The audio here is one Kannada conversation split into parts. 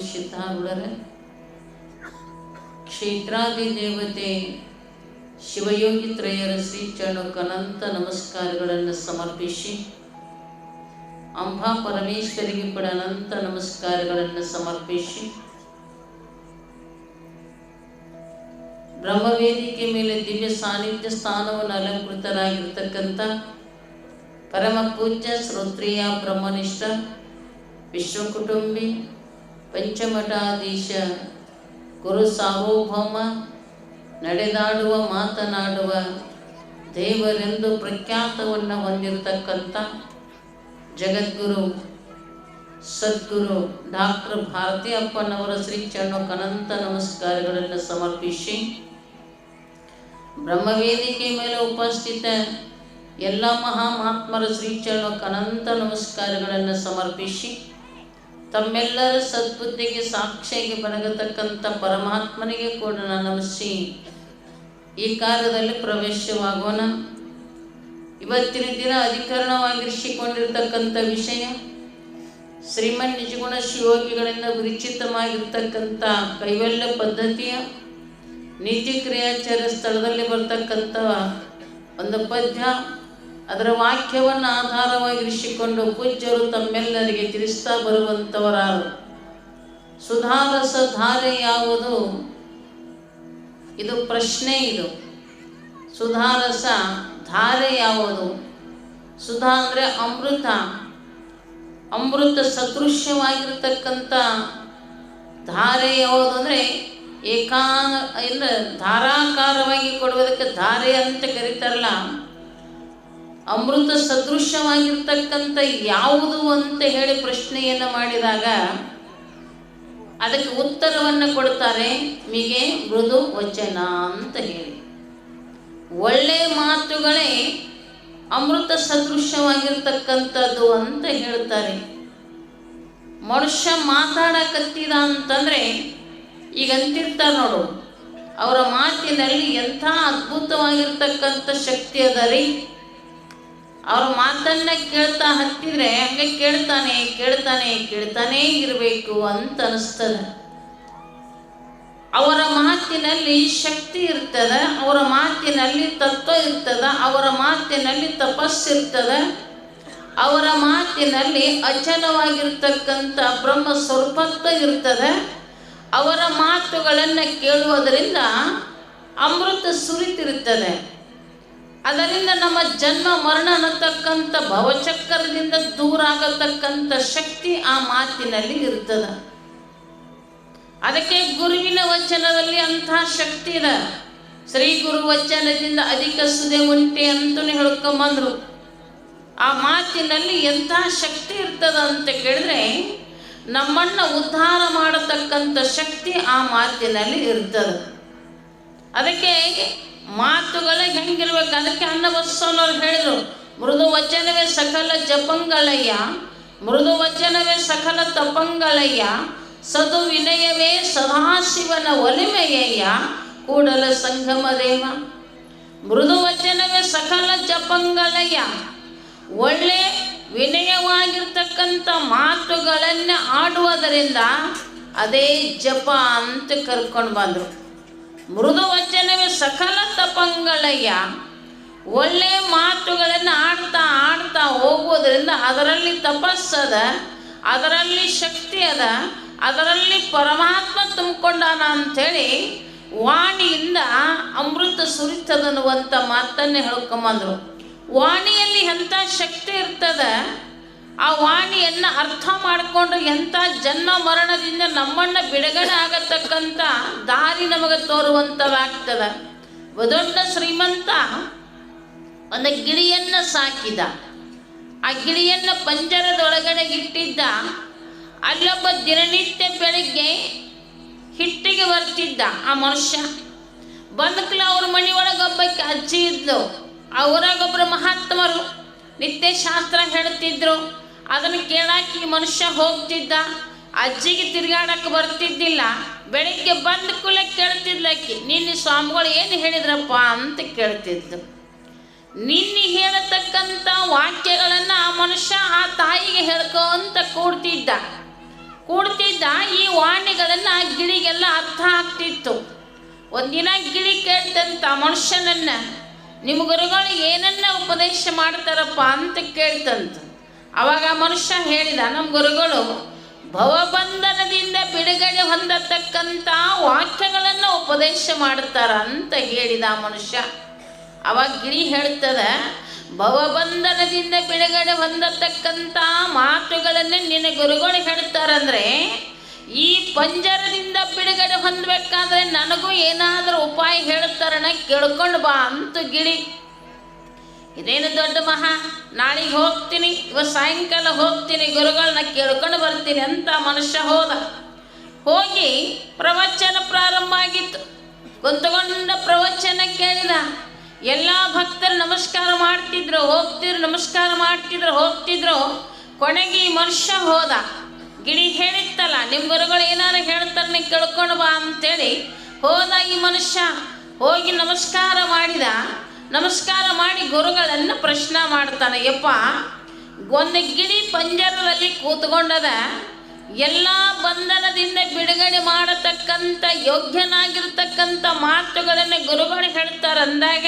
ಜಗದ್ಗುರು ಕ್ಷೇತ್ರಾದಿ ದೇವತೆ, ಶಿವಯೋಗಿ ತ್ರಯರ ಶ್ರೀ ಚರಣಕ್ಕನಂತ ನಮಸ್ಕಾರಗಳನ್ನು ಸಮರ್ಪಿಸಿ, ಅಂಬಾ ಪರಮೇಶ್ವರಿಗೆ ಕೂಡ ಅನಂತ ನಮಸ್ಕಾರಗಳನ್ನು ಸಮರ್ಪಿಸಿ, ಬ್ರಹ್ಮವೇದಿಕೆ ಮೇಲೆ ದಿವ್ಯ ಸಾನ್ನಿಧ್ಯ ಸ್ಥಾನವನ್ನು ಅಲಂಕೃತರಾಗಿರ್ತಕ್ಕಂಥ ಪರಮ ಪೂಜ್ಯ ಶ್ರೋತ್ರಿಯ ಬ್ರಹ್ಮನಿಷ್ಠ, ವಿಶ್ವಕುಟುಂಬಿ ಪಂಚಮಠಾಧೀಶ ಗುರು ಸಾರ್ವಭೌಮ ನಡೆದಾಡುವ, ಮಾತನಾಡುವ, ದೇವರೆಂದು ಪ್ರಖ್ಯಾತವನ್ನು ಹೊಂದಿರತಕ್ಕಂಥ ಜಗದ್ಗುರು, ಸದ್ಗುರು ಡಾಕ್ಟರ್ ಭಾರತಿ ಅಪ್ಪನವರ ಶ್ರೀ ಚರಣ ಕನಂತ ನಮಸ್ಕಾರಗಳನ್ನು ಸಮರ್ಪಿಸಿ ಬ್ರಹ್ಮವೇದಿಕೆ ಮೇಲೆ ಉಪಸ್ಥಿತ ಎಲ್ಲ ಮಹಾಮಾತ್ಮರ ಶ್ರೀ ಚರಣ ಕನಂತ ನಮಸ್ಕಾರಗಳನ್ನು ಸಮರ್ಪಿಸಿ ತಮ್ಮೆಲ್ಲರ ಸದ್ಬುದ್ಧಿಗೆ ಸಾಕ್ಷಿಯಾಗಿ ಬರಗತಕ್ಕಂಥ ಪರಮಾತ್ಮನಿಗೆ ಕೂಡ ನಾನು ನಮಿಸಿ ಈ ಕಾಲದಲ್ಲಿ ಪ್ರವೇಶವಾಗೋಣ. ಇವತ್ತಿನ ದಿನ ಅಧಿಕರಣವಾಗಿರಿಸಿಕೊಂಡಿರ್ತಕ್ಕಂಥ ವಿಷಯ, ಶ್ರೀಮನ್ ನಿಜಗುಣ ಶಿವಯೋಗಿಗಳಿಂದ ವಿರಚಿತವಾಗಿರ್ತಕ್ಕಂಥ ಕೈವಲ್ಯ ಪದ್ಧತಿಯ ನೀತಿ ಕ್ರಿಯಾಚಾರ ಸ್ಥಳದಲ್ಲಿ ಬರ್ತಕ್ಕಂಥ ಒಂದು ಪದ್ಯ ಅದರ ವಾಕ್ಯವನ್ನು ಆಧಾರವಾಗಿರಿಸಿಕೊಂಡು ಪೂಜ್ಯರು ತಮ್ಮೆಲ್ಲರಿಗೆ ತಿಳಿಸ್ತಾ ಬರುವಂಥವರಾರು ಸುಧಾರಸ ಧಾರೆ ಯಾವುದು? ಇದು ಪ್ರಶ್ನೆ ಇದು. ಸುಧಾರಸ ಧಾರೆ ಯಾವುದು? ಸುಧಾ ಅಂದರೆ ಅಮೃತ. ಅಮೃತ ಸದೃಶ್ಯವಾಗಿರ್ತಕ್ಕಂಥ ಧಾರೆ ಯಾವುದು ಅಂದರೆ ಏಕಾ ಇಲ್ಲ ಧಾರಾಕಾರವಾಗಿ ಕೊಡುವುದಕ್ಕೆ ಧಾರೆ ಅಂತ ಕರೀತಾರಲ್ಲ. ಅಮೃತ ಸದೃಶ್ಯವಾಗಿರ್ತಕ್ಕಂಥ ಯಾವುದು ಅಂತ ಹೇಳಿ ಪ್ರಶ್ನೆಯನ್ನು ಮಾಡಿದಾಗ ಅದಕ್ಕೆ ಉತ್ತರವನ್ನು ಕೊಡ್ತಾರೆ ಮಿಗೆ ಮೃದು ವಚನ ಅಂತ ಹೇಳಿ. ಒಳ್ಳೆ ಮಾತುಗಳೇ ಅಮೃತ ಸದೃಶ್ಯವಾಗಿರ್ತಕ್ಕಂಥದ್ದು ಅಂತ ಹೇಳ್ತಾರೆ. ಮನುಷ್ಯ ಮಾತಾಡಕತ್ತಿದ ಅಂತಂದ್ರೆ ಈಗ ಅಂತಿರ್ತಾರೆ ನೋಡು, ಅವರ ಮಾತಿನಲ್ಲಿ ಎಂಥ ಅದ್ಭುತವಾಗಿರ್ತಕ್ಕಂಥ ಶಕ್ತಿ ಅದ ರೀ? ಅವ್ರ ಮಾತನ್ನ ಕೇಳ್ತಾ ಹತ್ತಿದ್ರೆ ಹಂಗೆ ಕೇಳ್ತಾನೆ ಕೇಳ್ತಾನೆ, ಕೇಳ್ತಾನೇ ಇರಬೇಕು ಅಂತ ಅನಿಸ್ತದ. ಅವರ ಮಾತಿನಲ್ಲಿ ಶಕ್ತಿ ಇರ್ತದ, ಅವರ ಮಾತಿನಲ್ಲಿ ತತ್ವ ಇರ್ತದ, ಅವರ ಮಾತಿನಲ್ಲಿ ತಪಸ್ಸಿರ್ತದ ಅವರ ಮಾತಿನಲ್ಲಿ ಅಚಲವಾಗಿರ್ತಕ್ಕಂಥ ಬ್ರಹ್ಮ ಸ್ವರೂಪತ್ವ ಇರ್ತದೆ, ಅವರ ಮಾತುಗಳನ್ನು ಕೇಳುವುದರಿಂದ ಅಮೃತ ಸುರಿತಿರುತ್ತದೆ ಅದರಿಂದ ನಮ್ಮ ಜನ್ಮ ಮರಣ ಅನ್ನತಕ್ಕಂಥ ಭವಚಕ್ರದಿಂದ ದೂರ ಆಗತಕ್ಕಂಥ ಶಕ್ತಿ ಆ ಮಾತಿನಲ್ಲಿ ಇರ್ತದೆ. ಅದಕ್ಕೆ ಗುರುವಿನ ವಚನದಲ್ಲಿ ಅಂಥ ಶಕ್ತಿ ಇದೆ. ಶ್ರೀ ಗುರು ವಚನದಿಂದ ಅಧಿಕ ಸುದೆ ಉಂಟೆ ಅಂತಲೂ ಹೇಳ್ಕೊಂಬಂದ್ರು. ಆ ಮಾತಿನಲ್ಲಿ ಎಂಥ ಶಕ್ತಿ ಇರ್ತದ ಅಂತ ಕೇಳಿದ್ರೆ ನಮ್ಮನ್ನ ಉದ್ಧಾರ ಮಾಡತಕ್ಕಂಥ ಶಕ್ತಿ ಆ ಮಾತಿನಲ್ಲಿ ಇರ್ತದೆ. ಅದಕ್ಕೆ ಮಾತುಗಳೇ ಹೆಂಗಿರ್ಬೇಕು? ಅದಕ್ಕೆ ಅನ್ನಬಸವನವ್ರು ಹೇಳಿದರು, ಮೃದು ವಚನವೇ ಸಕಲ ಜಪಂಗಳಯ್ಯ ಮೃದು ವಚನವೇ ಸಕಲ ತಪಂಗಳಯ್ಯ ಸದು ವಿನಯವೇ ಸದಾಶಿವನ ಒಲಿಮೆಯಯ್ಯ, ಕೂಡಲ ಸಂಗಮ ದೇವ. ಮೃದು ವಚನವೇ ಸಕಲ ಜಪಂಗಳಯ್ಯ ಒಳ್ಳೆ ವಿನಯವಾಗಿರ್ತಕ್ಕಂಥ ಮಾತುಗಳನ್ನು ಆಡುವುದರಿಂದ ಅದೇ ಜಪ ಅಂತ ಕರ್ಕೊಂಡು ಬಂದರು. ಮೃದು ವಚನವೇ ಸಕಲ ತಪಂಗಳಯ್ಯ. ಒಳ್ಳೆ ಮಾತುಗಳನ್ನು ಆಡ್ತಾ ಆಡ್ತಾ ಹೋಗೋದ್ರಿಂದ ಅದರಲ್ಲಿ ತಪಸ್ಸದ ಅದರಲ್ಲಿ ಶಕ್ತಿ ಅದ, ಅದರಲ್ಲಿ ಪರಮಾತ್ಮ ತುಂಬಿಕೊಂಡಾನ ಅಂಥೇಳಿ ವಾಣಿಯಿಂದ ಅಮೃತ ಸುರಿತದನ್ನುವಂಥ ಮಾತನ್ನೇ ಹೇಳ್ಕೊಂಬಂದರು. ವಾಣಿಯಲ್ಲಿ ಎಂಥ ಶಕ್ತಿ ಇರ್ತದೆ? ಆ ವಾಣಿಯನ್ನು ಅರ್ಥ ಮಾಡಿಕೊಂಡು ಎಂಥ ಜನ್ಮ ಮರಣದಿಂದ ನಮ್ಮನ್ನು ಬಿಡುಗಡೆ ಆಗತಕ್ಕಂಥ ದಾರಿ ನಮಗೆ ತೋರುವಂಥವಾಗ್ತದೆ. ದೊಡ್ಡ ಶ್ರೀಮಂತ ಒಂದು ಗಿಳಿಯನ್ನು ಸಾಕಿದ. ಆ ಗಿಳಿಯನ್ನು ಪಂಜರದೊಳಗಡೆ ಇಟ್ಟಿದ್ದ. ಅಲ್ಲೊಬ್ಬ ದಿನನಿತ್ಯ ಬೆಳಿಗ್ಗೆ ಹಿಟ್ಟಿಗೆ ಬರ್ತಿದ್ದ ಆ ಮನುಷ್ಯ. ಬಂದ್ಕಲ ಅವ್ರ ಮನೆಯೊಳಗೊಬ್ಬ ಅಜ್ಜಿ ಇದ್ಲು. ಅವರಾಗೊಬ್ಬರು ಮಹಾತ್ಮರು ನಿತ್ಯ ಶಾಸ್ತ್ರ ಹೇಳ್ತಿದ್ರು. ಅದನ್ನು ಕೇಳಾಕಿ ಈ ಮನುಷ್ಯ ಹೋಗ್ತಿದ್ದ. ಅಜ್ಜಿಗೆ ತಿರುಗಾಡಕ್ಕೆ ಬರ್ತಿದ್ದಿಲ್ಲ. ಬೆಳಿಗ್ಗೆ ಬಂದ ಕೂಡಲೇ ಕೇಳ್ತಿದ್ಲಕ್ಕಿ ನಿನ್ನೆ ಸ್ವಾಮಿಗಳು ಏನು ಹೇಳಿದ್ರಪ್ಪ? ಅಂತ ಕೇಳ್ತಿದ್ದು ನಿನ್ನೆ ಹೇಳತಕ್ಕಂಥ ವಾಕ್ಯಗಳನ್ನು ಆ ಮನುಷ್ಯ ಆ ತಾಯಿಗೆ ಹೇಳ್ಕೊಂತ ಕೂಡ್ತಿದ್ದ. ಕೂಡ್ತಿದ್ದ ಈ ವಾಣಿಗಳನ್ನು ಆ ಗಿಳಿಗೆಲ್ಲ ಅರ್ಥ ಆಗ್ತಿತ್ತು. ಒಂದಿನ ಗಿಳಿ ಕೇಳ್ತಂತ ಮನುಷ್ಯನನ್ನ, ನಿಮ್ಮ ಗುರುಗಳು ಏನನ್ನ ಉಪದೇಶ ಮಾಡ್ತಾರಪ್ಪ? ಅಂತ ಕೇಳ್ತಂತ. ಅವಾಗ ಮನುಷ್ಯ ಹೇಳಿದ ನಮ್ಮ ಗುರುಗಳು, ಭವಬಂಧನದಿಂದ ಬಿಡುಗಡೆ ಹೊಂದತಕ್ಕಂಥ ವಾಕ್ಯಗಳನ್ನು ಉಪದೇಶ ಮಾಡ್ತಾರ ಅಂತ ಹೇಳಿದ ಮನುಷ್ಯ. ಅವಾಗ ಗಿರಿ ಹೇಳ್ತದ, ಭವಬಂಧನದಿಂದ ಬಿಡುಗಡೆ ಹೊಂದತಕ್ಕಂಥ ಮಾತುಗಳನ್ನು ನಿನ್ನ ಗುರುಗಳು ಹೇಳ್ತಾರಂದ್ರೆ, ಈ ಪಂಜರದಿಂದ ಬಿಡುಗಡೆ ಹೊಂದಬೇಕಾದ್ರೆ ನನಗೂ ಏನಾದರೂ ಉಪಾಯ ಹೇಳ್ತಾರಣ ಕೇಳ್ಕೊಂಡು ಬಾ ಅಂತ ಗಿಳಿ ಇದೇನು ದೊಡ್ಡ ಮಹಾ? ನಾಳೆಗೆ ಹೋಗ್ತೀನಿ ಇವತ್ತು ಸಾಯಂಕಾಲ ಹೋಗ್ತೀನಿ ಗುರುಗಳನ್ನ ಕೇಳ್ಕೊಂಡು ಬರ್ತೀನಿ ಅಂತ ಮನುಷ್ಯ ಹೋದ. ಹೋಗಿ ಪ್ರವಚನ ಪ್ರಾರಂಭ ಆಗಿತ್ತು. ಕುಂತುಕೊಂಡ ಪ್ರವಚನ ಕೇಳಿದ. ಎಲ್ಲ ಭಕ್ತರು ನಮಸ್ಕಾರ ಮಾಡ್ತಿದ್ರು, ಹೋಗ್ತಿದ್ರು, ನಮಸ್ಕಾರ ಮಾಡ್ತಿದ್ರು, ಹೋಗ್ತಿದ್ರು. ಕೊನೆಗೆ ಮನುಷ್ಯ ಹೋದ. ಗಿಳಿ ಹೇಳಿತ್ತಲ್ಲ ನಿಮ್ಮ ಗುರುಗಳು ಏನಾರು ಹೇಳ್ತಾರೆ ನೀ ಕೇಳ್ಕೊಂಡು ಬಾ ಅಂತೇಳಿ ಹೋದ ಈ ಮನುಷ್ಯ. ಹೋಗಿ ನಮಸ್ಕಾರ ಮಾಡಿದ. ನಮಸ್ಕಾರ ಮಾಡಿ ಗುರುಗಳನ್ನು ಪ್ರಶ್ನೆ ಮಾಡ್ತಾನೆ. ಯಪ್ಪ ಗಿಳಿ ಪಂಜರದಲ್ಲಿ ಕೂತ್ಕೊಂಡದ ಎಲ್ಲ ಬಂಧನದಿಂದ ಬಿಡುಗಡೆ ಮಾಡತಕ್ಕಂಥ ಯೋಗ್ಯನಾಗಿರ್ತಕ್ಕಂಥ ಮಾತುಗಳನ್ನು ಗುರುಗಳು ಹೇಳ್ತಾರೆ. ಅಂದಾಗ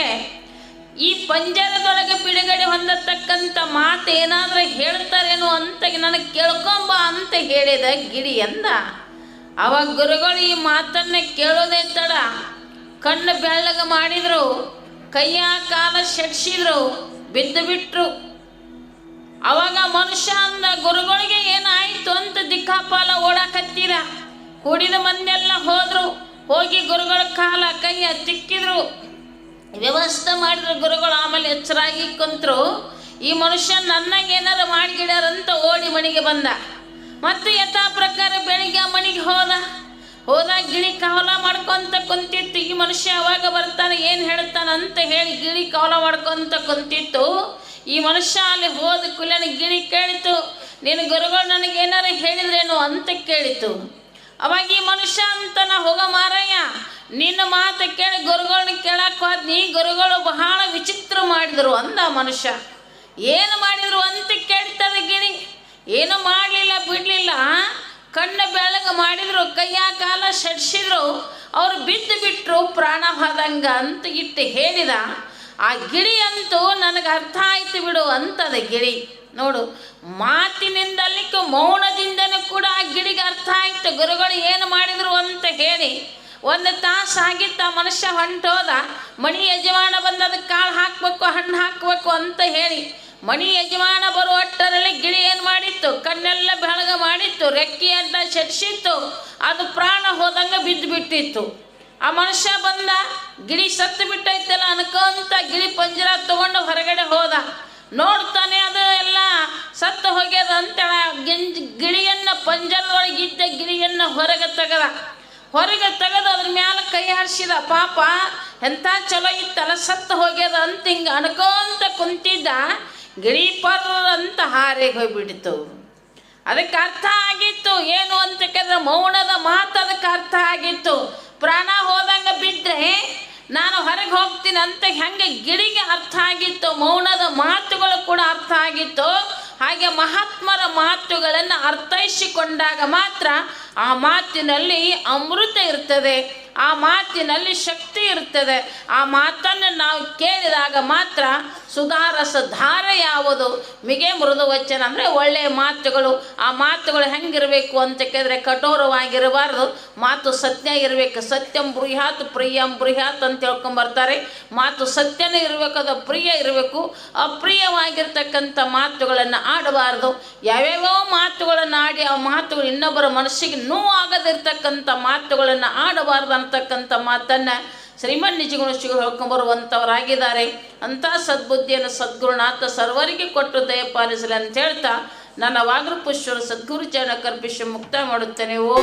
ಈ ಪಂಜರದೊಳಗೆ ಬಿಡುಗಡೆ ಹೊಂದತಕ್ಕಂಥ ಮಾತು ಏನಾದರೂ ಹೇಳ್ತಾರೇನೋ ಅಂತ ನನಗೆ ಕೇಳ್ಕೊಂಬ ಅಂತ ಹೇಳಿದ ಗಿಡಿ ಅಂದ ಅವಾಗ ಗುರುಗಳು ಈ ಮಾತನ್ನ ಕೇಳೋದೇ ತಡ. ಕಣ್ಣು ಬೆಳ್ಳಗೆ ಮಾಡಿದ್ರು. ಕೈಯ ಕಾಲ ಶಡ್ಸಿದ್ರು ಬಿದ್ದು ಬಿಟ್ರು ಅವಾಗ ಮನುಷ್ಯ ಅಂದ ಗುರುಗಳಿಗೆ ಏನಾಯ್ತು ಅಂತ ದಿಕ್ಕಾಪಾಲ ಓಡಾಕತ್ತೀರ? ಕೂಡಿದ ಮಂದೆಲ್ಲ ಹೋದ್ರು. ಹೋಗಿ ಗುರುಗಳ ಕಾಲ ಕೈಯ ತಿಕ್ಕಿದ್ರು ವ್ಯವಸ್ಥೆ ಮಾಡಿದ್ರು ಗುರುಗಳು, ಆಮೇಲೆ ಎಚ್ಚರಾಗಿ ಕುಂತರು. ಈ ಮನುಷ್ಯ ನನ್ನಾಗ ಏನಾರ ಮಾಡಿಗಿಡ್ಯಾರಂತ ಓಡಿ ಮನೆಗೆ ಬಂದ. ಮತ್ತು ಯಥಾ ಪ್ರಕಾರ ಬೆಳಿಗ್ಗೆ ಮನೆಗೆ ಹೋದ. ಹೋದಾಗ ಗಿಳಿ ಕಾವಲ ಮಾಡ್ಕೊಂತ ಕುಂತಿತ್ತು. ಈ ಮನುಷ್ಯ ಅವಾಗ ಬರ್ತಾನೆ, ಏನು ಹೇಳ್ತಾನಂತ ಹೇಳಿ ಗಿಳಿ ಕಾವಲ ಮಾಡ್ಕೊಂತ ಕುಂತಿತ್ತು. ಈ ಮನುಷ್ಯ ಅಲ್ಲಿ ಹೋದ ಕುಲನ ಗಿಳಿ ಕೇಳಿತು. ನಿನ್ನ ಗುರುಗಳು ನನಗೆ ಏನಾರ ಹೇಳಿದ್ರೇನು ಅಂತ ಕೇಳಿತು. ಅವಾಗ ಈ ಮನುಷ್ಯ ಅಂತ ನಾ ಹೋಗ ಮಾರಯ್ಯ, ನಿನ್ನ ಮಾತು ಕೇಳಿ ಗುರುಗಳನ್ನ ಕೇಳಕ್ ಹೋದ್ನಿ ಗುರುಗಳು ಬಹಳ ವಿಚಿತ್ರ ಮಾಡಿದ್ರು ಅಂದ ಮನುಷ್ಯ. ಏನು ಮಾಡಿದ್ರು ಅಂತ ಕೇಳ್ತದೆ ಗಿಳಿ? ಏನು ಮಾಡಲಿಲ್ಲ, ಬಿಡಲಿಲ್ಲ. ಕಣ್ಣು ಬೆಳಗ ಮಾಡಿದ್ರು, ಕೈಯ ಕಾಲ ಸಡ್ಸಿದ್ರು ಅವ್ರು ಬಿದ್ದು ಬಿಟ್ಟರು ಪ್ರಾಣ ಹೋದಂಗ ಅಂತ ಇಟ್ಟು ಹೇಳಿದ. ಆ ಗಿಳಿ ಅಂತೂ ನನಗೆ ಅರ್ಥ ಆಯ್ತು ಬಿಡು ಅಂತದ ಗಿಳಿ. ನೋಡು ಮಾತಿನಿಂದಲಿಕ ಮೌನದಿಂದನೂ ಕೂಡ ಆ ಗಿಳಿಗೆ ಅರ್ಥ ಆಯ್ತು. ಗುರುಗಳು ಏನು ಮಾಡಿದ್ರು ಅಂತ ಹೇಳಿ. ಒಂದು ತಾಸು ಆಗಿತ್ತ ಮನುಷ್ಯ ಹೊಂಟೋದ. ಮಣಿ ಯಜಮಾನ ಬಂದು ಅದಕ್ಕೆ ಕಾಳು ಹಾಕಬೇಕು, ಹಣ್ಣು ಹಾಕಬೇಕು ಅಂತ ಹೇಳಿ. ಮಣಿ ಯಜಮಾನ ಬರುವಷ್ಟರಲ್ಲಿ ಗಿಳಿ ಏನು ಮಾಡಿತ್ತು? ಕಣ್ಣೆಲ್ಲ ಬೆಳಗ ಮಾಡಿತ್ತು, ರೆಕ್ಕಿ ಚರ್ಚಿತ್ತು ಅದು ಪ್ರಾಣ ಹೋದಂಗೆ ಬಿದ್ದು ಬಿಟ್ಟಿತ್ತು. ಆ ಮನುಷ್ಯ ಬಂದ, ಗಿಳಿ ಸತ್ತು ಬಿಟ್ಟೈತಲ್ಲ ಅನ್ಕೊಂತ ಗಿಳಿ ಪಂಜರ ತಗೊಂಡು ಹೊರಗಡೆ ಹೋದ. ನೋಡ್ತಾನೆ ಅದು ಎಲ್ಲ ಸತ್ತು ಹೋಗ್ಯದ ಅಂತೇಳ ಗಿಂಜ್, ಗಿಳಿಯನ್ನ ಪಂಜರದೊಳಗಿದ್ದ ಗಿಳಿಯನ್ನ ಹೊರಗೆ ತೆಗದ. ಹೊರಗೆ ತೆಗೆದು, ಅದ್ರ ಮ್ಯಾಲ ಕೈ ಹಾರಿಸಿದ. ಪಾಪ ಎಂಥ ಚಲೋ ಇತ್ತಲ್ಲ, ಸತ್ತು ಹೋಗ್ಯದ ಅಂತ ಹಿಂಗೆ ಅನ್ಕೋಂತ ಕುಂತಿದ್ದ. ಗಿಳಿ ಪರ್ರ ಅಂತ ಹಾರಿಗೆ ಹೋಗ್ಬಿಟ್ಟಿತ್ತು. ಅದಕ್ಕೆ ಅರ್ಥ ಆಗಿತ್ತು. ಏನು ಅಂತ ಕೇಳಿದ್ರೆ ಮೌನದ ಮಾತು ಅದಕ್ಕೆ ಅರ್ಥ ಆಗಿತ್ತು. ಪ್ರಾಣ ಹೋದಂಗ ಬಿದ್ದರೆ ನಾನು ಹೊರಗೆ ಹೋಗ್ತೀನಿ ಅಂತ ಹೆಂಗೆ ಗಿಳಿಗೆ ಅರ್ಥ ಆಗಿತ್ತು. ಮೌನದ ಮಾತುಗಳು ಕೂಡ ಅರ್ಥ ಆಗಿತ್ತು. ಹಾಗೆ ಮಹಾತ್ಮರ ಮಾತುಗಳನ್ನು ಅರ್ಥೈಸಿಕೊಂಡಾಗ ಮಾತ್ರ ಆ ಮಾತಿನಲ್ಲಿ ಅಮೃತ ಇರ್ತದೆ. ಆ ಮಾತಿನಲ್ಲಿ ಶಕ್ತಿ ಇರ್ತದೆ. ಆ ಮಾತನ್ನು ನಾವು ಕೇಳಿದಾಗ ಮಾತ್ರ ಸುಧಾರಸ ಧಾರ ಯಾವುದು? ಮಿಗೆ ಮೃದು ವಚನ ಅಂದರೆ ಒಳ್ಳೆಯ ಮಾತುಗಳು. ಆ ಮಾತುಗಳು ಹೆಂಗಿರಬೇಕು ಅಂತ ಕೇಳಿದ್ರೆ ಕಠೋರವಾಗಿರಬಾರ್ದು. ಮಾತು ಸತ್ಯ ಇರಬೇಕು. ಸತ್ಯಂ ಬೃಹಾತ್, ಪ್ರಿಯಂ ಬೃಹಾತ್ ಅಂತ ಹೇಳ್ಕೊಂಬರ್ತಾರೆ ಮಾತು ಸತ್ಯನೇ ಇರಬೇಕು, ಅದು ಪ್ರಿಯ ಇರಬೇಕು. ಅಪ್ರಿಯವಾಗಿರ್ತಕ್ಕಂಥ ಮಾತುಗಳನ್ನು ಆಡಬಾರ್ದು. ಯಾವ್ಯಾವ ಮಾತುಗಳನ್ನು ಆಡಿ ಆ ಮಾತುಗಳು ಇನ್ನೊಬ್ಬರ ಮನಸ್ಸಿಗೆ ನೋವಾಗದಿರ್ತಕ್ಕಂಥ ಮಾತುಗಳನ್ನು ಆಡಬಾರ್ದು ಅಂತಕ್ಕಂಥ ಮಾತನ್ನು ಶ್ರೀಮನ್ ನಿಜಗುಣಶ್ರೀಗಳು ಹೇಳ್ಕೊಂಬರುವಂಥವರಾಗಿದ್ದಾರೆ ಅಂಥ ಸದ್ಬುದ್ಧಿಯನ್ನು ಸದ್ಗುರುನಾಥ ಸರ್ವರಿಗೆ ಕೊಟ್ಟು ದಯಪಾಲಿಸಲಿ ಅಂತ ಹೇಳ್ತಾ ನನ್ನ ವಾಗ್ರಪುಷ್ಯರು ಸದ್ಗುರು ಚರಣ ಕರ್ಪಿಸಿ ಮುಕ್ತ ಮಾಡುತ್ತೇನೆ. ಓ.